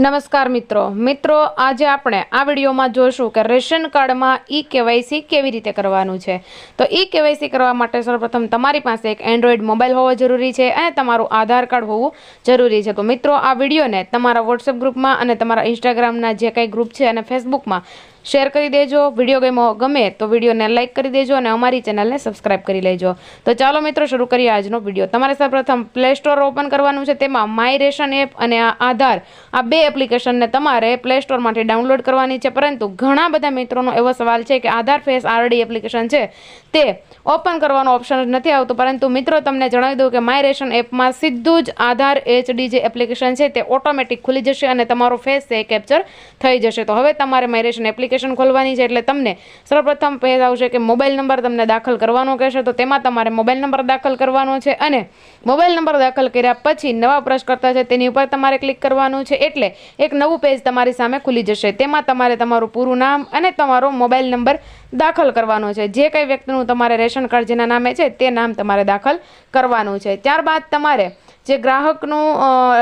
નમસ્કાર મિત્રો. મિત્રો, આજે આપણે આ વિડીયોમાં જોઈશું કે રેશન કાર્ડમાં ઈ કેવાયસી કેવી રીતે કરવાનું છે. તો ઈ કેવાયસી કરવા માટે સૌપ્રથમ તમારી પાસે એક એન્ડ્રોઈડ મોબાઈલ હોવો જરૂરી છે અને તમારું આધાર કાર્ડ હોવું જરૂરી છે. તો મિત્રો, આ વિડીયોને તમારા વોટ્સએપ ગ્રુપમાં અને તમારા ઇન્સ્ટાગ્રામના જે કંઈ ગ્રુપ છે અને ફેસબુકમાં શેર કરી દેજો. વીડિયો ગેમો ગમે તો વિડીયોને લાઇક કરી દેજો અને અમારી ચેનલને સબસ્ક્રાઇબ કરી લેજો. તો ચાલો મિત્રો, શરૂ કરીએ આજનો વીડિયો. તમારે સૌપ્રથમ પ્લે સ્ટોર ઓપન કરવાનું છે. તેમાં માય રેશન એપ અને આધાર, આ બે એપ્લિકેશનને તમારે પ્લે સ્ટોરમાંથી ડાઉનલોડ કરવાની છે. પરંતુ ઘણા બધા મિત્રોનો એવો સવાલ છે કે આધાર ફેસ આરડી એપ્લિકેશન છે. તે ઓપન કરવાનો ઓપ્શન નથી આવતો. પરંતુ મિત્રો, તમને જણાવી દઉં કે માય રેશન એપમાં સીધું જ આધાર એચડી જે એપ્લિકેશન છે, તે ઓટોમેટિક ખુલી જશે અને તમારો ફેસ છે કેપ્ચર થઈ જશે. તો હવે તમારે માય રેશન એપ્લિકેશન ખોલવાની છે એટલે તમને સૌપ્રથમ પેજ આવશે કે મોબાઈલ નંબર તમને દાખલ કરવાનો કહેશે. તો તેમાં તમારે મોબાઈલ નંબર દાખલ કરવાનો છે અને મોબાઈલ નંબર દાખલ કર્યા પછી નવા પ્રશ્નકર્તા છે તેની ઉપર તમારે ક્લિક કરવાનું છે એટલે એક નવું પેજ તમારી સામે ખુલી જશે. તેમાં તમારે તમારું પૂરું નામ અને તમારો મોબાઈલ નંબર દાખલ કરવાનો છે. જે કંઈ વ્યક્તિનું તમારે રેશન કાર્ડ જેના નામે છે તે નામ તમારે દાખલ કરવાનું છે. ત્યારબાદ તમારે જે ગ્રાહકનું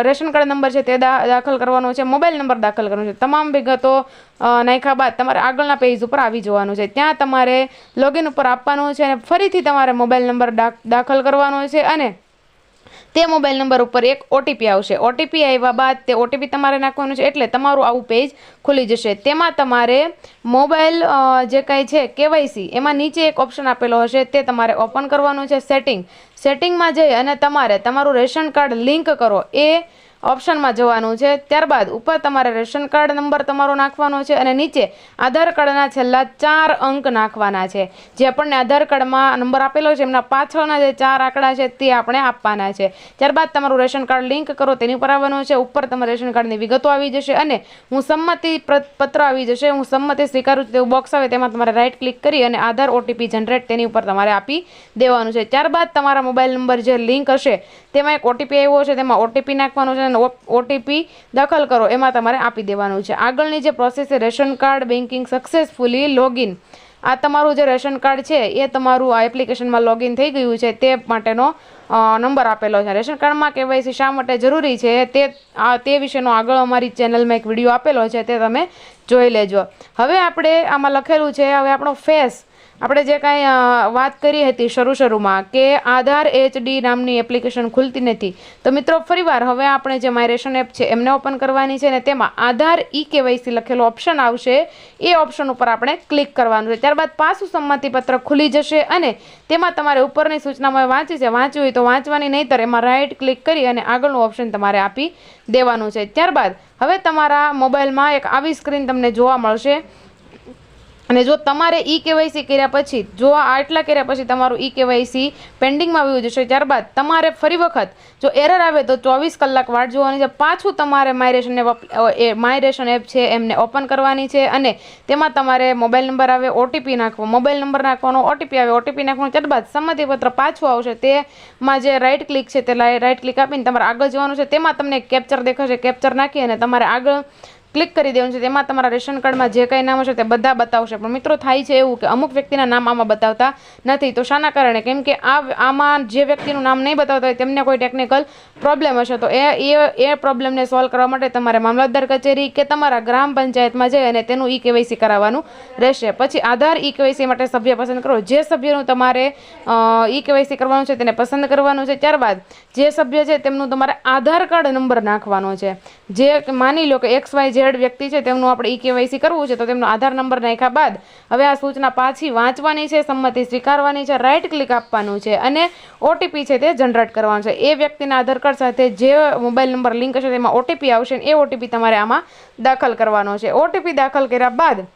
રેશન કાર્ડ નંબર છે તે દાખલ કરવાનો છે, મોબાઈલ નંબર દાખલ કરવાનો છે. તમામ વિગતો નાખ્યા બાદ તમારે આગળના પેજ ઉપર આવી જવાનું છે. ત્યાં તમારે લોગિન ઉપર આપવાનું છે અને ફરીથી તમારે મોબાઈલ નંબર દાખલ કરવાનો છે અને તે મોબાઈલ નંબર ઉપર એક ઓટીપી આવશે. ઓટીપી આવ્યા બાદ તે ઓટીપી તમારે નાખવાનું છે એટલે તમારું આવું પેજ ખુલી જશે. તેમાં તમારે મોબાઈલ જે કાંઈ છે, કેવાયસી, એમાં નીચે એક ઓપ્શન આપેલો હશે. તે તમારે ઓપન કરવાનું છે સેટિંગ સેટિંગમાં જઈ અને તમારે તમારું રેશન કાર્ડ લિંક કરો. એ ઓપ્શનમાં જવાનું છે. ત્યારબાદ ઉપર તમારે રેશન કાર્ડ નંબર તમારો નાખવાનો છે અને નીચે આધાર કાર્ડના છેલ્લા ચાર અંક નાખવાના છે. જે આપણને આધાર કાર્ડમાં નંબર આપેલો છે, એમના પાછળના જે ચાર આંકડા છે તે આપણે આપવાના છે. ત્યારબાદ તમારું રેશન કાર્ડ લિંક કરો, તેની ઉપર આવવાનું છે. ઉપર તમારા રેશન કાર્ડની વિગતો આવી જશે અને હું સંમતિ પત્ર આવી જશે. હું સંમતિ સ્વીકારું છું તેવું બોક્સ આવે તેમાં તમારે રાઇટ ક્લિક કરી અને આધાર ઓટીપી જનરેટ તેની ઉપર તમારે આપી દેવાનું છે. ત્યારબાદ તમારા મોબાઈલ નંબર જે લિંક હશે, તેમાં એક ઓટીપી આવ્યો છે. તેમાં ઓટીપી નાખવાનો છે અને ઓટીપી દાખલ કરો, એમાં તમારે આપી દેવાનું છે. આગળની જે પ્રોસેસ છે, ration card banking successfully login આ તમારું જે રેશન કાર્ડ છે, એ તમારું આ એપ્લિકેશનમાં લોગિન થઈ ગયું છે, તે માટેનો નંબર આપેલો છે. રેશન કાર્ડમાં કેવાયસી શા માટે જરૂરી છે, તે, આ, તે વિશેનો આગળ અમારી ચેનલમાં એક વીડિયો આપેલો છે, તે તમે જોઈ લેજો. હવે આપણે આમાં લખેલું છે, હવે આપણો ફેસ આપણે જે કાંઈ વાત કરી હતી શરૂ શરૂમાં કે આધાર એચડી નામની એપ્લિકેશન ખુલતી નથી. તો મિત્રો, ફરીવાર હવે આપણે જે માય રેશન એપ છે, એમને ઓપન કરવાની છે ને તેમાં આધાર ઈ કેવાયસી લખેલો ઓપ્શન આવશે. એ ઓપ્શન ઉપર આપણે ક્લિક કરવાનું છે. ત્યારબાદ પાછું સંમતિપત્ર ખુલી જશે અને તેમાં તમારે ઉપરની સૂચનામાં વાંચી છે. વાંચવી હોય તો વાંચવાની, નહીંતર એમાં રાઇટ ક્લિક કરી અને આગળનું ઓપ્શન તમારે આપી દેવાનું છે. ત્યારબાદ હવે તમારા મોબાઈલમાં એક આવી સ્ક્રીન તમને જોવા મળશે. અને જો તમારે ઈ કેવાયસી કર્યા પછી, જો આટલા કર્યા પછી તમારું ઈ કેવાયસી પેન્ડિંગમાં આવ્યું જશે, ત્યારબાદ તમારે ફરી વખત જો એરર આવે તો ચોવીસ કલાક વાટ જોવાની છે. પાછું તમારે માયરેશન એપ એ માયરેશન એપ છે, એમને ઓપન કરવાની છે અને તેમાં તમારે મોબાઈલ નંબર આવે, ઓટીપી નાખવો, મોબાઈલ નંબર નાખવાનો, ઓટીપી આવે, ઓટીપી નાખવાનો, ત્યારબાદ સંમતિપત્ર પાછું આવશે. તેમાં જે રાઇટ ક્લિક છે તે રાઇટ ક્લિક આપીને તમારે આગળ જવાનું છે. તેમાં તમને કેપ્ચર દેખાશે કેપ્ચર નાખી અને તમારે આગળ ક્લિક કરી દેવાનું છે. તેમાં તમારા રેશન કાર્ડમાં જે કંઈ નામ હશે તે બધા બતાવશે. પણ મિત્રો થાય છે એવું કે અમુક વ્યક્તિના નામ આમાં બતાવતા નથી. તો શાના કારણે? કેમ કે આ આમાં જે વ્યક્તિનું નામ નહીં બતાવતા હોય તેમને કોઈ ટેકનિકલ પ્રોબ્લેમ હશે. તો એ એ એ પ્રોબ્લેમને સોલ્વ કરવા માટે તમારે મામલતદાર કચેરી કે તમારા ગ્રામ પંચાયતમાં જઈ અને તેનું ઈ કેવાયસી કરાવવાનું રહેશે. પછી આધાર ઈ કેવાયસી માટે સભ્ય પસંદ કરો. જે સભ્યનું તમારે ઈ કેવાયસી કરવાનું છે તેને પસંદ કરવાનું છે. ત્યારબાદ જે સભ્ય છે તેમનું તમારે આધાર કાર્ડ નંબર નાખવાનો છે. જે માની લો કે એક્સ વાય ઝેડ વ્યક્તિ છે, તેમનું આપણે ઈ કેવાયસી કરવું છે, તો તેમનો આધાર નંબર નાખ્યા બાદ હવે આ સૂચના પાછી વાંચવાની છે, સંમતિ સ્વીકારવાની છે રાઇટ ક્લિક આપવાનું છે અને ઓટીપી છે તે જનરેટ કરવાનું છે. એ વ્યક્તિના આધાર કાર્ડ સાથે જે મોબાઈલ નંબર લિંક હશે તેમાં ઓટીપી આવશે એ ઓટીપી તમારે આમાં દાખલ કરવાનો છે. ઓટીપી દાખલ કર્યા બાદ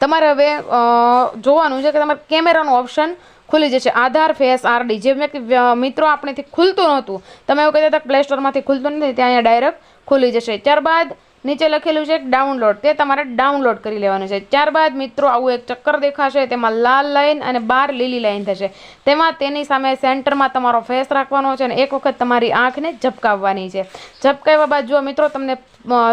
તમારે હવે જોવાનું છે કે તમારે કેમેરાનો ઓપ્શન ખુલી જશે. આધાર, ફેસ આરડી જે વ્યક્તિ મિત્રો આપણેથી ખુલતું નહોતું. તમે એવું કહેતા હતા પ્લે સ્ટોરમાંથી ખુલતું નથી, ત્યાં અહીંયા ડાયરેક્ટ ખુલી જશે. ત્યારબાદ નીચે લખેલું છે ડાઉનલોડ તે તમારે ડાઉનલોડ કરી લેવાનું છે. ત્યારબાદ મિત્રો આવું એક ચક્કર દેખાશે. તેમાં લાલ લાઈન અને બાર લીલી લાઇન થશે. તેમાં તેની સામે સેન્ટરમાં તમારો ફેસ રાખવાનો છે અને એક વખત તમારી આંખને ઝબકાવવાની છે. ઝપકાવ્યા બાદ જો મિત્રો, તમને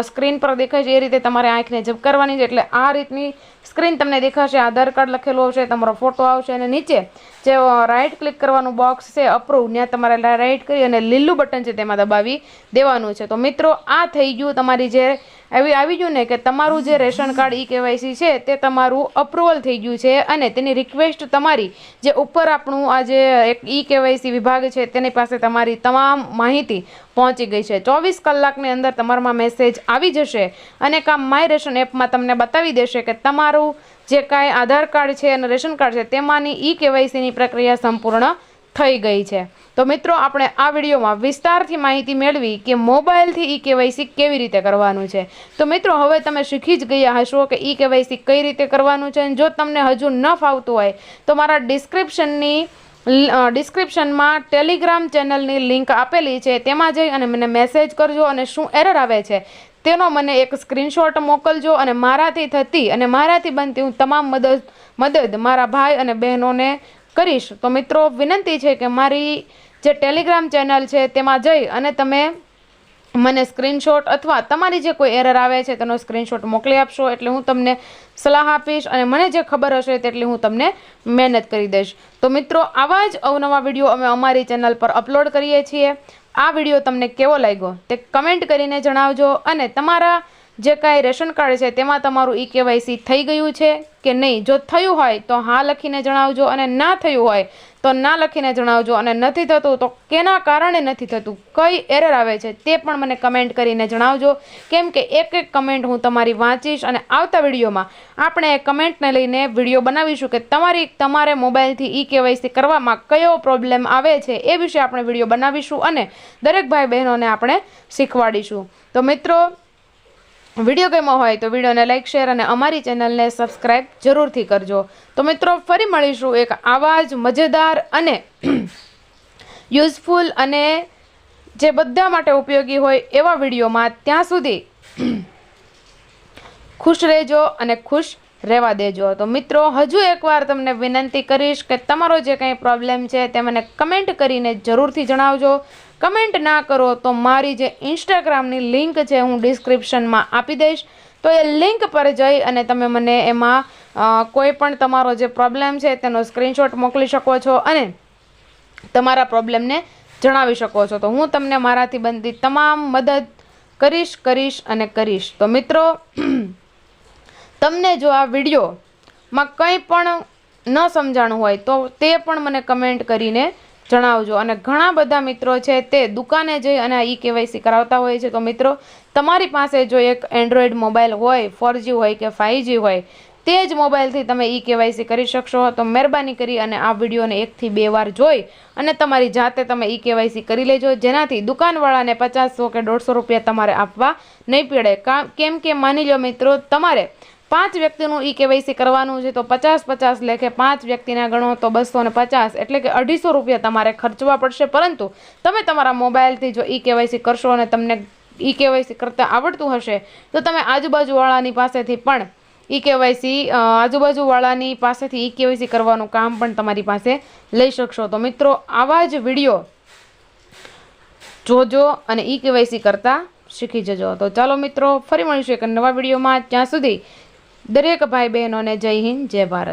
સ્ક્રીન પર દેખાય છે એ રીતે તમારે આંખને ઝપકારવાની છે. એટલે આ રીતની સ્ક્રીન તમને દેખાશે, આધાર કાર્ડ લખેલું આવશે, તમારો ફોટો આવશે અને નીચે જે રાઇટ ક્લિક કરવાનું બોક્સ છે અપ્રૂવ ત્યાં તમારે રાઇટ કરી અને લીલું બટન છે તેમાં દબાવી દેવાનું છે. તો મિત્રો, આ થઈ ગયું તમારી જે આવી આવી ગયું ને કે તમારું જે રેશન કાર્ડ ઈ કેવાયસી છે, તે તમારું અપ્રુવલ થઈ ગયું છે અને તેની રિક્વેસ્ટ તમારી, જે ઉપર આપણું આ જે એક ઈ કેવાયસી વિભાગ છે, તેની પાસે તમારી તમામ માહિતી પહોંચી ગઈ છે. ચોવીસ કલાકની અંદર તમારામાં મેસેજ આવી જશે અને કામ માય રેશન એપમાં તમને બતાવી દેશે કે તમારું જે કાંઈ આધાર કાર્ડ છે અને રેશન કાર્ડ છે, તેમાંની ઈ કેવાયસીની પ્રક્રિયા સંપૂર્ણ થઈ ગઈ છે. તો મિત્રો, આપણે આ વિડીયોમાં વિસ્તારથી માહિતી મેળવી કે મોબાઈલથી ઈ કેવાયસી કેવી રીતે કરવાનું છે. તો મિત્રો, હવે તમે શીખી જ ગયા હશો કે ઈ કેવાયસી કઈ રીતે કરવાનું છે અને જો તમને હજુ ન ફાવતું હોય, તો મારા ડિસ્ક્રિપ્શનની ડિસ્ક્રિપ્શનમાં ટેલિગ્રામ ચેનલની લિંક આપેલી છે. તેમાં જઈ અને મને મેસેજ કરજો અને શું એરર આવે છે, તેનો મને એક સ્ક્રીનશોટ મોકલજો અને મારાથી થતી અને મારાથી બનતી હું તમામ મદદ મદદ મારા ભાઈ અને બહેનોને કરીશ. તો મિત્રો, વિનંતી છે કે મારી જે ટેલિગ્રામ ચેનલ છે, તેમાં જઈ અને તમે મને સ્ક્રીનશોટ અથવા તમારી જે કોઈ એરર આવે છે, તેનો સ્ક્રીનશોટ મોકલી આપશો. એટલે હું તમને સલાહ આપીશ અને મને જે ખબર હશે તેટલી હું તમને મહેનત કરી દઈશ. તો મિત્રો, આવા જ અવનવા વીડિયો અમે અમારી ચેનલ પર અપલોડ કરીએ છીએ. આ વીડિયો તમને કેવો લાગ્યો તે કમેન્ટ કરીને જણાવજો અને તમારા જે કાંઈ રેશન કાર્ડ છે તેમાં તમારું ઈ કેવાયસી થઈ ગયું છે કે નહીં? જો થયું હોય તો હા લખીને જણાવજો અને ના થયું હોય તો ના લખીને જણાવજો અને નથી થતું તો કેના કારણે નથી થતું? કઈ એરર આવે છે તે પણ મને કમેન્ટ કરીને જણાવજો. કેમ કે એક એક કમેન્ટ હું તમારી વાંચીશ અને આવતા વિડીયોમાં આપણે એ કમેન્ટને લઈને વીડિયો બનાવીશું કે તમારી, તમારે મોબાઈલથી ઈ કેવાયસી કરવામાં કયો પ્રોબ્લેમ આવે છે એ વિશે આપણે વીડિયો બનાવીશું અને દરેક ભાઈ બહેનોને આપણે શીખવાડીશું. તો મિત્રો વીડિયો ગમ્યો હોય તો વિડીયોને લાઇક શેર અને અમારી ચેનલને સબસ્ક્રાઈબ જરૂરથી કરજો. તો મિત્રો, ફરી મળીશું એક આવા જ મજેદાર અને યુઝફુલ અને જે બધા માટે ઉપયોગી હોય એવા વિડીયોમાં ત્યાં સુધી ખુશ રહેજો અને ખુશ રહેવા દેજો. તો મિત્રો, હજુ એકવાર તમને વિનંતી કરીશ કે તમારો જે કંઈ પ્રોબ્લેમ છે તે મને કમેન્ટ કરીને જરૂરથી જણાવજો. કમેન્ટ ના કરો તો મારી જે ઇન્સ્ટાગ્રામની લિંક છે હું ડિસ્ક્રિપ્શનમાં આપી દઈશ. તો એ લિંક પર જઈ અને તમે મને એમાં કોઈ પણ તમારો જે પ્રોબ્લેમ છે તેનો સ્ક્રીનશોટ મોકલી શકો છો અને તમારા પ્રોબ્લેમને જણાવી શકો છો. તો હું તમને મારાથી બનતી તમામ મદદ કરીશ કરીશ અને કરીશ. તો મિત્રો તમને જો આ વિડીયોમાં કંઈ પણ ન સમજાણું હોય તો તે પણ મને કમેન્ટ કરીને જણાવજો. અને ઘણા બધા મિત્રો છે તે દુકાને જઈ અને ઈ કેવાયસી કરાવતા હોય છે. તો મિત્રો, તમારી પાસે જો એક એન્ડ્રોઈડ મોબાઈલ હોય ફોરજી હોય કે ફાઇવજી હોય, તે જ મોબાઈલથી તમે ઈ કેવાયસી કરી શકશો. તો મહેરબાની કરી અને આ વિડીયોને એકથી બે વાર જોઈ અને તમારી જાતે તમે ઈ કેવાયસી કરી લેજો. જેનાથી દુકાનવાળાને પચાસસો કે દોઢસો રૂપિયા તમારે આપવા નહીં પડે. કેમ કે માની લો મિત્રો, તમારે પાંચ વ્યક્તિનું ઈ કેવાયસી કરવાનું છે, તો પચાસ પચાસ લેખે પાંચ વ્યક્તિના ગણો તો બસો ને પચાસ. એટલે કે અઢીસો રૂપિયા તમારે ખર્ચવા પડશે. પરંતુ તમે તમારા મોબાઈલથી જો ઈ કેવાયસી કરશો અને તમને ઈ કેવાયસી કરતાં આવડતું હશે, તો તમે આજુબાજુવાળાની પાસેથી પણ ઈ કેવાયસી આજુબાજુવાળાની પાસેથી ઈ કેવાયસી કરવાનું કામ પણ તમારી પાસે લઈ શકશો. તો મિત્રો, આવા જ વીડિયો જોજો અને ઈ કેવાયસી કરતાં શીખી જજો. તો ચાલો મિત્રો, ફરી મળીશું એક નવા વિડીયોમાં. ત્યાં સુધી દરેક ભાઈ બહેનોને જય હિન્દ જય ભારત.